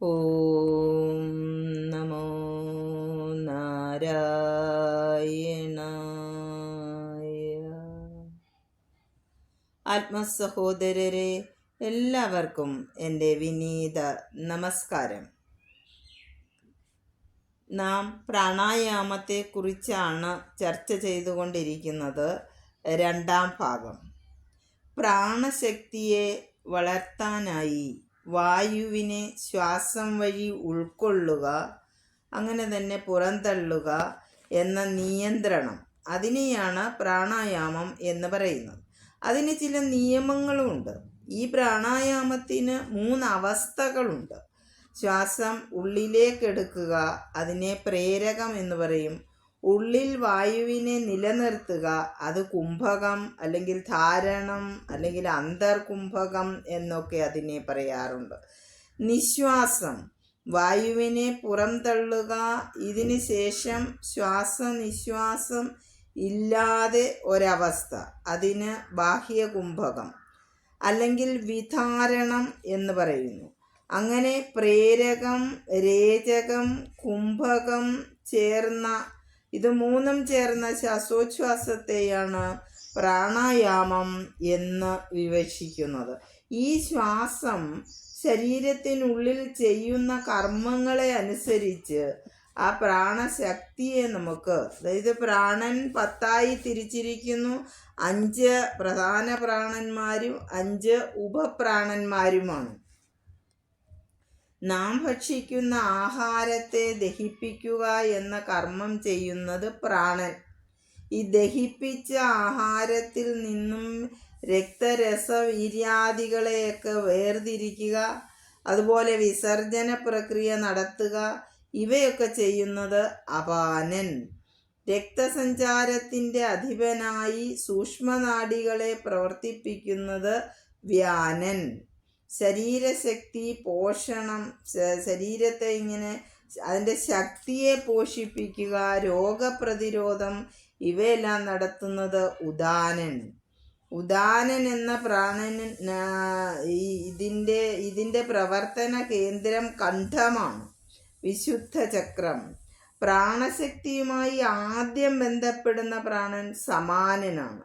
ഓം നമോ നാരായണായ ആത്മസഹോദരരെ എല്ലാവർക്കും എന്റെ വിനീത നമസ്കാരം. നാം പ്രാണായാമത്തെക്കുറിച്ചാണ് ചർച്ച ചെയ്തുകൊണ്ടിരിക്കുന്നത് രണ്ടാം ഭാഗം. പ്രാണശക്തിയെ വളർത്താനായി വായുവിനെ ശ്വാസം വഴി ഉൾക്കൊള്ളുക അങ്ങനെ തന്നെ പുറന്തള്ളുക എന്ന നിയന്ത്രണം. അതിനെയാണ് പ്രാണായാമം എന്ന് പറയുന്നത്. അതിന് ചില നിയമങ്ങളുമുണ്ട് ഈ പ്രാണായാമത്തിന് മൂന്ന് അവസ്ഥകളുണ്ട്. ശ്വാസം ഉള്ളിലേക്കെടുക്കുക അതിനെ പ്രേരകം എന്ന് പറയും. ഉള്ളിൽ വായുവിനെ നിലനിർത്തുക അത് കുംഭകം അല്ലെങ്കിൽ ധാരണം അല്ലെങ്കിൽ അന്തർകുംഭകം എന്നൊക്കെ അതിനെ പറയാറുണ്ട്. നിശ്വാസം വായുവിനെ പുറംതള്ളുക ഇതിന് ശേഷം ശ്വാസനിശ്വാസം ഇല്ലാതെ ഒരവസ്ഥ അതിന് ബാഹ്യകുംഭകം അല്ലെങ്കിൽ വിധാരണം എന്ന് പറയുന്നു. അങ്ങനെ പ്രേരകം രേചകം കുംഭകം ചേർന്ന ഇത് മൂന്നും ചേർന്ന ശ്വാസോച്ഛ്വാസത്തെയാണ് പ്രാണായാമം എന്ന് വിവക്ഷിക്കുന്നത്. ഈ ശ്വാസം ശരീരത്തിനുള്ളിൽ ചെയ്യുന്ന കർമ്മങ്ങളെ അനുസരിച്ച് ആ പ്രാണശക്തിയെ നമുക്ക് അതായത് പ്രാണൻ പത്തായി തിരിച്ചിരിക്കുന്നു അഞ്ച് പ്രധാന പ്രാണന്മാരും അഞ്ച് ഉപപ്രാണന്മാരുമാണ്. നാം ഭക്ഷിക്കുന്ന ആഹാരത്തെ ദഹിപ്പിക്കുക എന്ന കർമ്മം ചെയ്യുന്നത് പ്രാണൻ. ഈ ദഹിപ്പിച്ച ആഹാരത്തിൽ നിന്നും രക്തരസ വീര്യാദികളെയൊക്കെ വേർതിരിക്കുക അതുപോലെ വിസർജന പ്രക്രിയ നടത്തുക ഇവയൊക്കെ ചെയ്യുന്നത് അപാനൻ. രക്തസഞ്ചാരത്തിന്റെ അധിപനായി സൂക്ഷ്മനാഡികളെ പ്രവർത്തിപ്പിക്കുന്നത് വ്യാനൻ. ശരീരശക്തി പോഷണം ശരീരത്തെ ഇങ്ങനെ അതിന്റെ ശക്തിയെ പോഷിപ്പിക്കുക രോഗപ്രതിരോധം ഇവയെല്ലാം നടത്തുന്നത് ഉദാനൻ. ഉദാനൻ എന്ന പ്രാണന് ഈ ഇതിന്റെ ഇതിന്റെ പ്രവർത്തന കേന്ദ്രം കണ്ഠമാണ് വിശുദ്ധ ചക്രം. പ്രാണശക്തിയുമായി ആദ്യം ബന്ധപ്പെടുന്ന പ്രാണൻ സമാനനാണ്.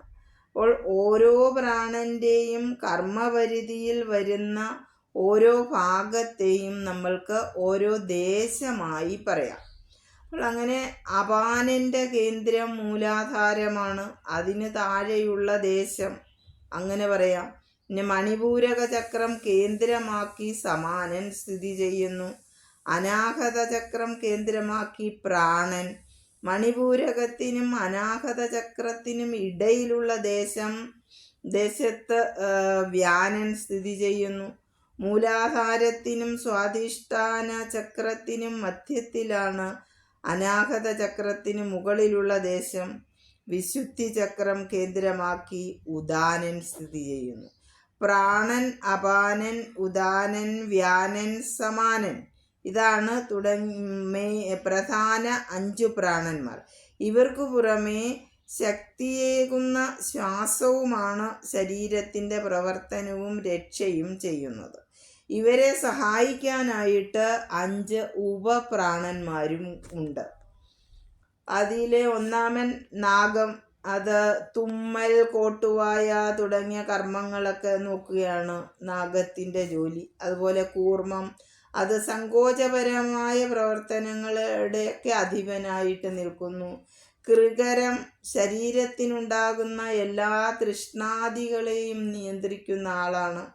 അപ്പോൾ ഓരോ പ്രാണന്റെയും കർമ്മപരിധിയിൽ വരുന്ന ഓരോ ഭാഗത്തെയും നമ്മൾക്ക് ഓരോ ദേശമായി പറയാം. അപ്പോൾ അങ്ങനെ അപാനന്റെ കേന്ദ്രം മൂലാധാരമാണ്. അതിന് താഴെയുള്ള ദേശം അങ്ങനെ പറയാം. പിന്നെ മണിപൂരക ചക്രം കേന്ദ്രമാക്കി സമാനൻ സ്ഥിതി ചെയ്യുന്നു. അനാഹത ചക്രം കേന്ദ്രമാക്കി പ്രാണൻ. മണിപൂരകത്തിനും അനാഹത ചക്രത്തിനും ഇടയിലുള്ള ദേശം ദേശത്ത് വ്യാനൻ സ്ഥിതി ചെയ്യുന്നു. മൂലാധാരത്തിനും സ്വാധിഷ്ഠാന ചക്രത്തിനും മധ്യത്തിലാണ് അനാഹത ചക്രത്തിന് മുകളിലുള്ള ദേശം. വിശുദ്ധി ചക്രം കേന്ദ്രമാക്കി ഉദാനൻ സ്ഥിതി ചെയ്യുന്നു. പ്രാണൻ അപാനൻ ഉദാനൻ വ്യാനൻ സമാനൻ. ഇതാണ് തുടങ്ങി പ്രധാന അഞ്ചു പ്രാണന്മാർ. ഇവർക്ക് പുറമേ ശക്തിയേകുന്ന ശ്വാസവുമാണ് ശരീരത്തിന്റെ പ്രവർത്തനവും രക്ഷയും ചെയ്യുന്നത്. ഇവരെ സഹായിക്കാനായിട്ട് അഞ്ച് ഉപപ്രാണന്മാരും ഉണ്ട്. അതിലെ ഒന്നാമൻ നാഗം അത് തുമ്മൽ കോട്ടുവായ തുടങ്ങിയ കർമ്മങ്ങളൊക്കെ നോക്കുകയാണ് നാഗത്തിന്റെ ജോലി. അതുപോലെ കൂർമ്മം അത് സങ്കോചപരമായ പ്രവർത്തനങ്ങളുടെയൊക്കെ അധിപനായിട്ട് നിൽക്കുന്നു. കൃകരം ശരീരത്തിനുണ്ടാകുന്ന എല്ലാ തൃഷ്ണാദികളെയും നിയന്ത്രിക്കുന്ന ആളാണ്.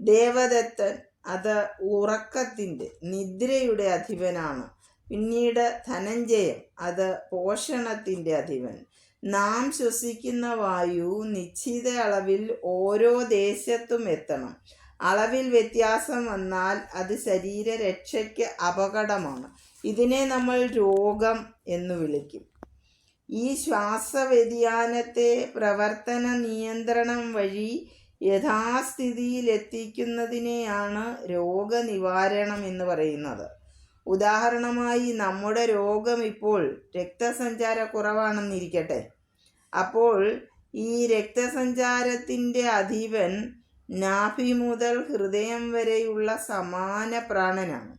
ദേവദത്തൻ അത് ഉറക്കത്തിന്റെ നിദ്രയുടെ അധിപനാണ്. പിന്നീട് ധനഞ്ജയം അത് പോഷണത്തിന്റെ അധിപൻ. നാം ശ്വസിക്കുന്ന വായു നിശ്ചിത അളവിൽ ഓരോ ദേശത്തും എത്തണം. അളവിൽ വ്യത്യാസം വന്നാൽ അത് ശരീരരക്ഷയ്ക്ക് അപകടമാണ്. ഇതിനെ നമ്മൾ രോഗം എന്ന് വിളിക്കും. ഈ ശ്വാസവ്യതിയാനത്തെ പ്രവർത്തന നിയന്ത്രണം വഴി യഥാസ്ഥിതിയിലെത്തിക്കുന്നതിനെയാണ് രോഗനിവാരണം എന്ന് പറയുന്നത്. ഉദാഹരണമായി നമ്മുടെ രോഗം ഇപ്പോൾ രക്തസഞ്ചാര കുറവാണെന്നിരിക്കട്ടെ. അപ്പോൾ ഈ രക്തസഞ്ചാരത്തിന്റെ അധീപൻ നാഭി മുതൽ ഹൃദയം വരെയുള്ള സമാന പ്രാണനാണ്.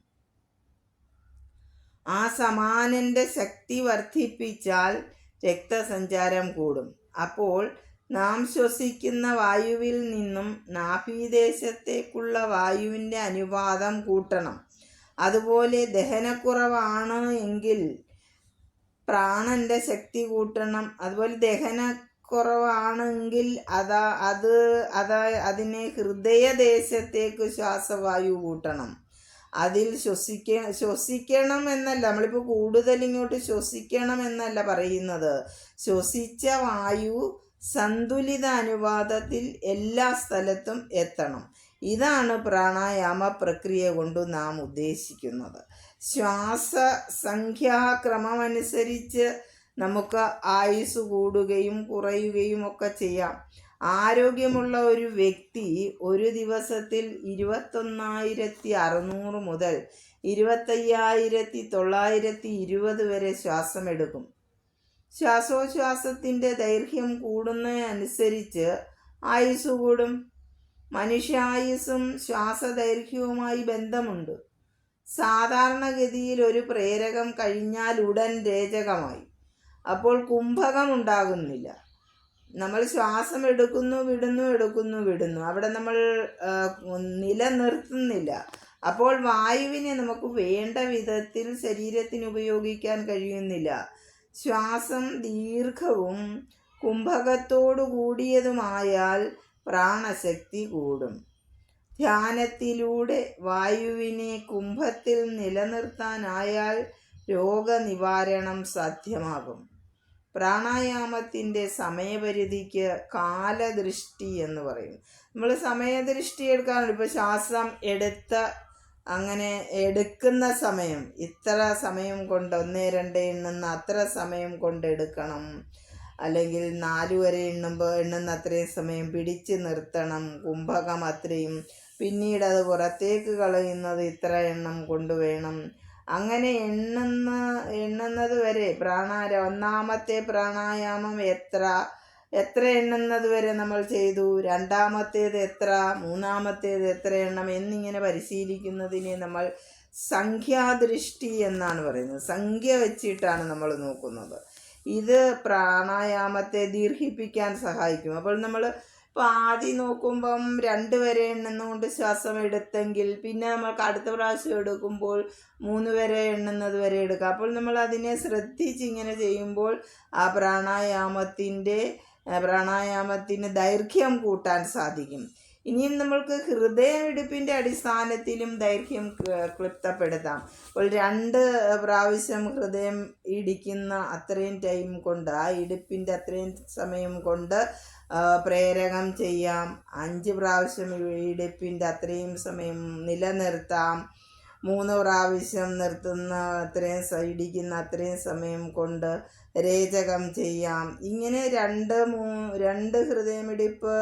ആ സമാനന്റെ ശക്തി വർദ്ധിപ്പിച്ചാൽ രക്തസഞ്ചാരം കൂടും. അപ്പോൾ നാം ശ്വസിക്കുന്ന വായുവിൽ നിന്നും നാഭീദേശത്തേക്കുള്ള വായുവിന്റെ അനുപാതം കൂട്ടണം. അതുപോലെ ദഹനക്കുറവാണ് എങ്കിൽ പ്രാണന്റെ ശക്തി കൂട്ടണം. അതുപോലെ ദഹനക്കുറവാണെങ്കിൽ അതാ അത് അതാ അതിനെ ഹൃദയദേശത്തേക്ക് ശ്വാസവായു കൂട്ടണം. അതിൽ ശ്വസിക്ക ശ്വസിക്കണം എന്നല്ല നമ്മളിപ്പോൾ കൂടുതൽ ഇങ്ങോട്ട് ശ്വസിക്കണം എന്നല്ല പറയുന്നത്. ശ്വസിച്ച വായു സന്തുലിത അനുപാതത്തിൽ എല്ലാ സ്ഥലത്തും എത്തണം. ഇതാണ് പ്രാണായാമ പ്രക്രിയ കൊണ്ട് നാം ഉദ്ദേശിക്കുന്നത്. ശ്വാസ സംഖ്യാക്രമമനുസരിച്ച് നമുക്ക് ആയുസ് കൂടുകയും കുറയുകയും ഒക്കെ ചെയ്യാം. ആരോഗ്യമുള്ള ഒരു വ്യക്തി ഒരു ദിവസത്തിൽ ഇരുപത്തൊന്നായിരത്തി അറുന്നൂറ് മുതൽ ഇരുപത്തയ്യായിരത്തി തൊള്ളായിരത്തി ഇരുപത് വരെ ശ്വാസമെടുക്കും. ശ്വാസോച്ഛ്വാസത്തിന്റെ ദൈർഘ്യം കൂടുന്നതനുസരിച്ച് ആയുസ് കൂടും. മനുഷ്യായുസ്സും ശ്വാസദൈർഘ്യവുമായി ബന്ധമുണ്ട്. സാധാരണഗതിയിൽ ഒരു പ്രേരകം കഴിഞ്ഞാൽ ഉടൻ രേചകമായി. അപ്പോൾ കുംഭകം ഉണ്ടാകുന്നില്ല. നമ്മൾ ശ്വാസം എടുക്കുന്നു വിടുന്നു എടുക്കുന്നു വിടുന്നു. അവിടെ നമ്മൾ നിലനിർത്തുന്നില്ല. അപ്പോൾ വായുവിനെ നമുക്ക് വേണ്ട വിധത്തിൽ ശരീരത്തിന് ഉപയോഗിക്കാൻ കഴിയുന്നില്ല. ശ്വാസം ദീർഘവും കുംഭകത്തോടു കൂടിയതുമായാൽ പ്രാണശക്തി കൂടും. ധ്യാനത്തിലൂടെ വായുവിനെ കുംഭത്തിൽ നിലനിർത്താനായാൽ രോഗനിവാരണം സാധ്യമാകും. പ്രാണായാമത്തിന്റെ സമയപരിധിക്ക് കാലദൃഷ്ടി എന്ന് പറയും നമ്മൾ സമയദൃഷ്ടി എടുക്കാറുണ്ട്. ഇപ്പോൾ ശ്വാസം എടുത്ത അങ്ങനെ എടുക്കുന്ന സമയം ഇത്ര സമയം കൊണ്ട് ഒന്നേ രണ്ട് എണ്ണുന്ന അത്ര സമയം കൊണ്ട് എടുക്കണം. അല്ലെങ്കിൽ നാല് വരെ എണ്ണുമ്പോൾ എണ്ണുന്ന അത്രയും സമയം പിടിച്ച് നിർത്തണം. കുംഭകം അത്രയും. പിന്നീട് അത് പുറത്തേക്ക് കളയുന്നത് ഇത്ര എണ്ണം കൊണ്ടുവേണം അങ്ങനെ എണ്ണുന്ന എണ്ണുന്നത് വരെ പ്രാണാര ഒന്നാമത്തെ പ്രാണായാമം എത്ര? എത്ര എണ്ണുന്നത് വരെ നമ്മൾ ചെയ്തു? രണ്ടാമത്തേത് എത്ര? മൂന്നാമത്തേത് എത്ര എണ്ണം? എന്നിങ്ങനെ പരിശീലിക്കുന്നതിനെ നമ്മൾ സംഖ്യാദൃഷ്ടി എന്നാണ് പറയുന്നത്. സംഖ്യ വെച്ചിട്ടാണ് നമ്മൾ നോക്കുന്നത്. ഇത് പ്രാണായാമത്തെ ദീർഘിപ്പിക്കാൻ സഹായിക്കും. അപ്പോൾ നമ്മൾ ഇപ്പോൾ ആദ്യം നോക്കുമ്പം രണ്ട് വരെ എണ്ണുന്നുകൊണ്ട് ശ്വാസം എടുത്തെങ്കിൽ പിന്നെ നമ്മൾക്ക് അടുത്ത പ്രാവശ്യം എടുക്കുമ്പോൾ മൂന്ന് വരെ എണ്ണുന്നത് വരെ എടുക്കുക അപ്പോൾ നമ്മൾ അതിനെ ശ്രദ്ധിച്ച് ഇങ്ങനെ ചെയ്യുമ്പോൾ ആ പ്രാണായാമത്തിന്റെ പ്രാണായാമത്തിന് ദൈർഘ്യം കൂട്ടാൻ സാധിക്കും. ഇനിയും നമ്മൾക്ക് ഹൃദയമിടിപ്പിന്റെ അടിസ്ഥാനത്തിലും ദൈർഘ്യം ക്ലിപ്തപ്പെടുത്താം. അപ്പോൾ രണ്ട് പ്രാവശ്യം ഹൃദയം ഇടിക്കുന്ന അത്രയും ടൈം കൊണ്ട് ആ ഇടിപ്പിന്റെ അത്രയും സമയം കൊണ്ട് പ്രേരകം ചെയ്യാം. അഞ്ച് പ്രാവശ്യം ഇടുപ്പിന്റെ അത്രയും സമയം നിലനിർത്താം. മൂന്ന് പ്രാവശ്യം നിർത്തുന്ന അത്രയും ഇടിക്കുന്ന അത്രയും സമയം കൊണ്ട് രേചകം ചെയ്യാം. ഇങ്ങനെ രണ്ട് മൂ രണ്ട് ഹൃദയമിടിപ്പ്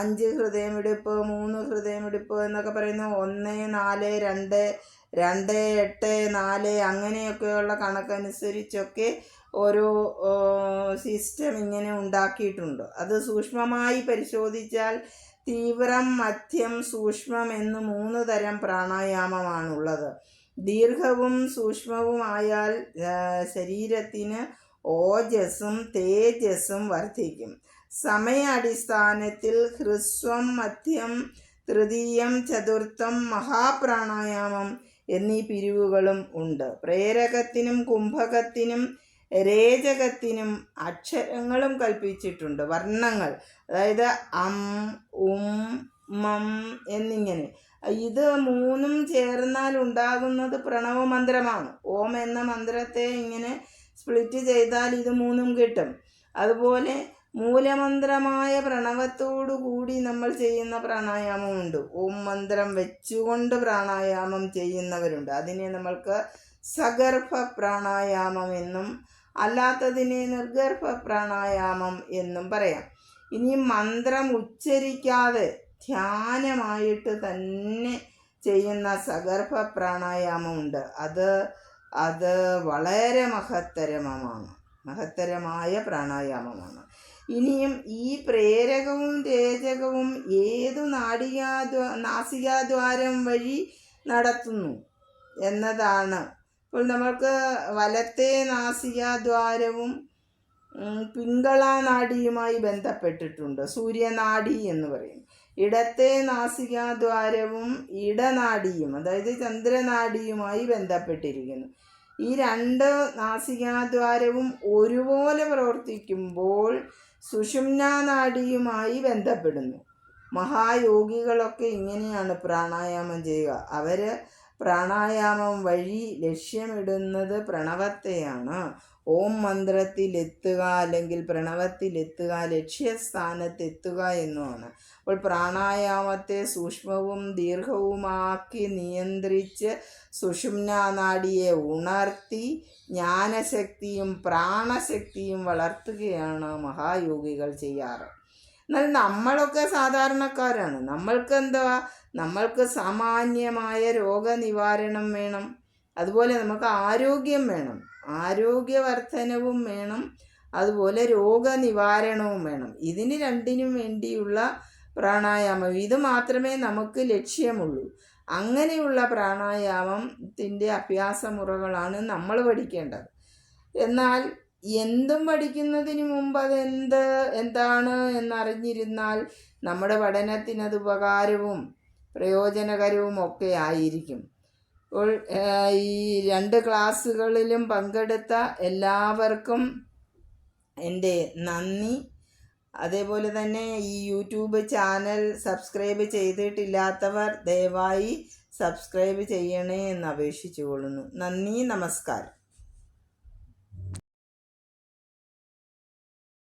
അഞ്ച് ഹൃദയമിടിപ്പ് മൂന്ന് ഹൃദയമിടിപ്പ് എന്നൊക്കെ പറയുന്നു ഒന്ന് നാല് രണ്ട് രണ്ട് എട്ട് നാല് അങ്ങനെയൊക്കെയുള്ള കണക്കനുസരിച്ചൊക്കെ ഒരു സിസ്റ്റം ഇങ്ങനെ ഉണ്ടാക്കിയിട്ടുണ്ട്. അത് സൂക്ഷ്മമായി പരിശോധിച്ചാൽ തീവ്രം മധ്യം സൂക്ഷ്മം എന്ന് മൂന്ന് തരം പ്രാണായാമമാണുള്ളത്. ദീർഘവും സൂക്ഷ്മവുമായാൽ ശരീരത്തിന് ഓജസ്സും തേജസ്സും വർദ്ധിക്കും. സമയാടിസ്ഥാനത്തിൽ ഹ്രസ്വം മധ്യം തൃതീയം ചതുർത്ഥം മഹാപ്രാണായാമം എന്നീ പിരിവുകളും ഉണ്ട്. പ്രേരകത്തിനും കുംഭകത്തിനും രേചകത്തിനും അക്ഷരങ്ങളും കൽപ്പിച്ചിട്ടുണ്ട്. വർണങ്ങൾ അതായത് അം ഉം മം എന്നിങ്ങനെ. ഇത് മൂന്നും ചേർന്നാൽ ഉണ്ടാകുന്നത് പ്രണവ മന്ത്രമാണ് ഓം എന്ന മന്ത്രത്തെ ഇങ്ങനെ സ്പ്ലിറ്റ് ചെയ്താൽ ഇത് മൂന്നും കിട്ടും. അതുപോലെ മൂലമന്ത്രമായ പ്രണവത്തോടു കൂടി നമ്മൾ ചെയ്യുന്ന പ്രാണായാമമുണ്ട്. ഓം മന്ത്രം വെച്ചുകൊണ്ട് പ്രാണായാമം ചെയ്യുന്നവരുണ്ട്. അതിനെ നമ്മൾക്ക് സഗർഭ പ്രാണായാമം എന്നും അല്ലാത്തതിനെ നിർഗർഭ പ്രാണായാമം എന്നും പറയാം. ഇനി മന്ത്രം ഉച്ചരിക്കാതെ ധ്യാനമായിട്ട് തന്നെ ചെയ്യുന്ന സഗർഭ പ്രാണായാമമുണ്ട്. അത് അത് വളരെ മഹത്തരമമാണ് മഹത്തരമായ പ്രാണായാമമാണ്. ഇനിയും ഈ പ്രേരകവും രേചകവും ഏതു നാടികാദ്വാ നാസികാദ്വാരം വഴി നടത്തുന്നു എന്നതാണ്. ഇപ്പോൾ നമ്മൾക്ക് വലത്തെ നാസികാദ്വാരവും പിങ്കളാനാടിയുമായി ബന്ധപ്പെട്ടിട്ടുണ്ട്. സൂര്യനാടി എന്ന് പറയും. ഇടത്തെ നാസികാദ്വാരവും ഇടനാടിയും അതായത് ചന്ദ്രനാടിയുമായി ബന്ധപ്പെട്ടിരിക്കുന്നു. ഈ രണ്ട് നാസികാദ്വാരവും ഒരുപോലെ പ്രവർത്തിക്കുമ്പോൾ സുഷുമ്നാനാഡിയുമായി ബന്ധപ്പെടുന്നു. മഹായോഗികളൊക്കെ ഇങ്ങനെയാണ് പ്രാണായാമം ചെയ്യുക. അവർ പ്രാണായാമം വഴി ലക്ഷ്യമിടുന്നത് പ്രണവത്തെയാണ്. ഓം മന്ത്രത്തിലെത്തുക അല്ലെങ്കിൽ പ്രണവത്തിലെത്തുക ലക്ഷ്യസ്ഥാനത്തെത്തുക എന്നുമാണ്. അപ്പോൾ പ്രാണായാമത്തെ സൂക്ഷ്മവും ദീർഘവുമാക്കി നിയന്ത്രിച്ച് സുഷുമ്നാനാടിയെ ഉണർത്തി ജ്ഞാനശക്തിയും പ്രാണശക്തിയും വളർത്തുകയാണ് മഹായോഗികൾ ചെയ്യാറ്. എന്നാൽ നമ്മളൊക്കെ സാധാരണക്കാരാണ്. നമ്മൾക്ക് എന്താ നമ്മൾക്ക് സാമാന്യമായ രോഗനിവാരണം വേണം. അതുപോലെ നമുക്ക് ആരോഗ്യം വേണം. ആരോഗ്യവർദ്ധനവും വേണം. അതുപോലെ രോഗനിവാരണവും വേണം. ഇതിന് രണ്ടിനും വേണ്ടിയുള്ള പ്രാണായാമം. ഇത് മാത്രമേ നമുക്ക് ലക്ഷ്യമുള്ളൂ. അങ്ങനെയുള്ള പ്രാണായാമത്തിന്റെ അഭ്യാസമുറകളാണ് നമ്മൾ പഠിക്കേണ്ടത്. എന്നാൽ എന്തും പഠിക്കുന്നതിന് മുമ്പ് അതെന്ത് എന്താണ് എന്നറിഞ്ഞിരുന്നാൽ നമ്മുടെ പഠനത്തിനത് ഉപകാരവും പ്രയോജനകരവും ഒക്കെ ആയിരിക്കും. ഈ രണ്ട് ക്ലാസ്സുകളിലും പങ്കെടുത്ത എല്ലാവർക്കും എന്റെ നന്ദി. അതേപോലെ തന്നെ ഈ യൂട്യൂബ് ചാനൽ സബ്സ്ക്രൈബ് ചെയ്തിട്ടില്ലാത്തവർ ദയവായി സബ്സ്ക്രൈബ് ചെയ്യണേ എന്ന് അപേക്ഷിച്ചുകൊള്ളുന്നു. നന്ദി നമസ്കാരം.